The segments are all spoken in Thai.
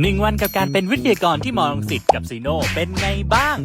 หนึ่งวันกับการเป็นวิทยากรที่มอลังสิตกับซีโน่เป็นไงบ้าง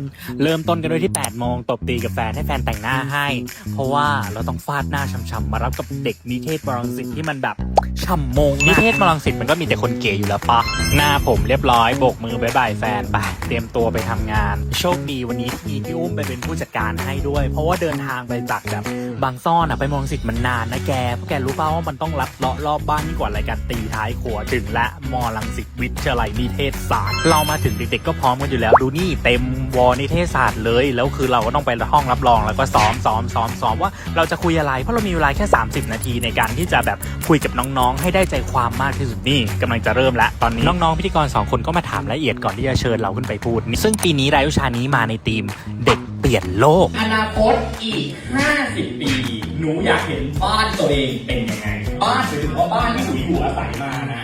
เริ่มต้นกันด้วยที่ 8 โมงตบตีกับแฟนให้แฟนแต่งหน้าให้ เพราะว่าเราต้องฟาดหน้าช่ำๆมารับกับเด็กนิเทศมอลังสิตที่มันแบบ ช่ำมงนิเทศมลังสิตมันก็มีแต่คนเก๋อยู่แล้วปะ หน้าผมเรียบร้อยโบกมือบายบายแฟนไปเตรียมตัวไปทำงาน โชคดีวันนี้ที่มีพี่อุ้มไปเป็นผู้จัดการให้ด้วย เพราะว่าเดินทางไปจากแบบบางซ่อนอะไปมอลังสิตมันนานนะแกพวกแกรู้ป่าวว่ามันต้องลัดเลาะรอบบ้านยิ่กว่ารายการตีท้ายครัวถึงและมอลังสิตวิทยาลัยนิเทศศาสตร์ เรามาถึงเด็กๆก็พร้อมกันอยู่แล้วดูนี่เต็ม วอนิเทศศาสตร์เลย แล้วคือเราก็ต้องไปห้องรับรองแล้วก็ซ้อมซ้อมซ้อมซ้อมว่าเราจะคุยอะไร เพราะเรามีเวลาแค่ 30 นาทีในการที่จะแบบคุยกับน้องๆ ให้ได้ใจความมากที่สุดนี่กำลังจะเริ่มแล้วตอนนี้น้องๆพิธีกรสองคนก็มาถามละเอียดก่อนที่จะเชิญเราขึ้นไปพูด ซึ่งปีนี้รายวิชานี้มาในธีมเด็กเปลี่ยนโลก อนาคตอีก 50 ปี หนูอยากเห็นบ้านตัวเองเป็นยังไง บ้านหมายถึงว่าบ้านที่หนูอยู่อาศัยมานะ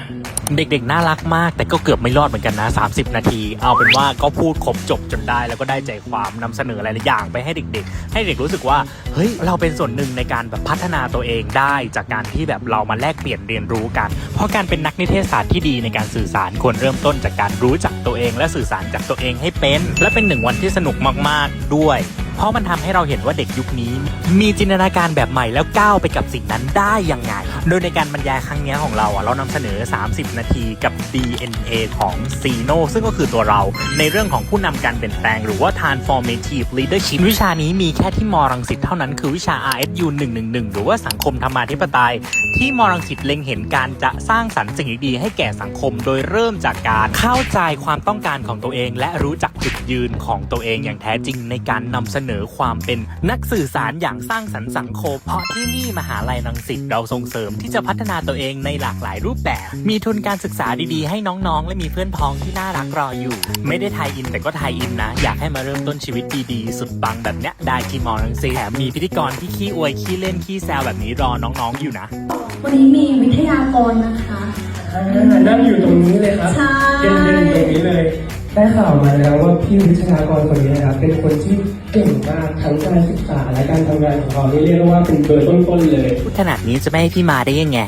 เด็กๆ น่ารักมาก แต่ก็เกือบไม่รอดเหมือนกันนะ 30 นาที เอาเป็นว่าก็พูดครบจบจนได้แล้วก็ได้ใจความนำเสนอหลายๆอย่างไปให้เด็ก ๆ ให้เด็กรู้สึกว่าเฮ้ยเราเป็นส่วนหนึ่งในการแบบพัฒนาตัวเองได้จากการที่แบบเรามาแลกเปลี่ยนเรียนรู้กัน เพราะการเป็นนักนิเทศศาสตร์ที่ดีในการสื่อสารควรเริ่มต้นจากการรู้จักตัวเอง และสื่อสารจากตัวเองให้เป็น และเป็นหนึ่งวันที่สนุกมากๆด้วย เพราะมันทำให้เราเห็นว่าเด็กยุคนี้ มีจินตนาการแบบใหม่แล้วก้าวไปกับสิ่งนั้นได้ยังไง โดยในการบรรยายครั้งนี้ของเราอะเรานำเสนอ 30 นาทีกับ DNA ของซีโนซึ่งก็คือตัวเราในเรื่องของผู้นำการเปลี่ยนแปลงหรือว่า transformative leadership วิชานี้มีแค่ที่มรังสิตเท่านั้นคือวิชา RSU 111 หรือว่าสังคมธรรมาธิปไตย ที่มรังสิตเล็งเห็นการจะสร้างสรรค์สิ่งดีๆให้แก่สังคม โดยเริ่มจากการเข้าใจความต้องการของตัวเอง และรู้จักจุดยืนของตัวเองอย่างแท้จริงในการนำเสนอความเป็นนักสื่อสารอย่างสร้างสรรค์สังคม เพราะที่นี่มหาลัยรังสิตเราส่งเสริมที่จะพัฒนาตัวเองในหลากหลายรูปแบบ มีทุนการศึกษาดีๆ ให้น้องๆ และมีเพื่อนพ้องที่น่ารักรออยู่ ไม่ได้ไทยอินแต่ก็ไทยอินนะ อยากให้มาเริ่มต้นชีวิตดีๆ สุดปังแบบเนี้ยได้ที่มอรังสิตแถมมีพิธีกรที่ขี้อวยขี้เล่นขี้แซวแบบนี้รอน้องๆอยู่นะ วันนี้มีวิทยากรนะคะนั่งอยู่ตรงนี้เลยครับใช่ เป็นเป็นตรงนี้เลย ได้ข่าวมาแล้วว่าพี่วิชยากรคนนี้นะครับเป็นคนที่เก่งมากทั้งการศึกษาและการทำงานของเขานี่เรียกได้ว่าเป็นเบอร์ต้นๆเลย พูดขนาดนี้จะไม่ให้พี่มาได้ยังไง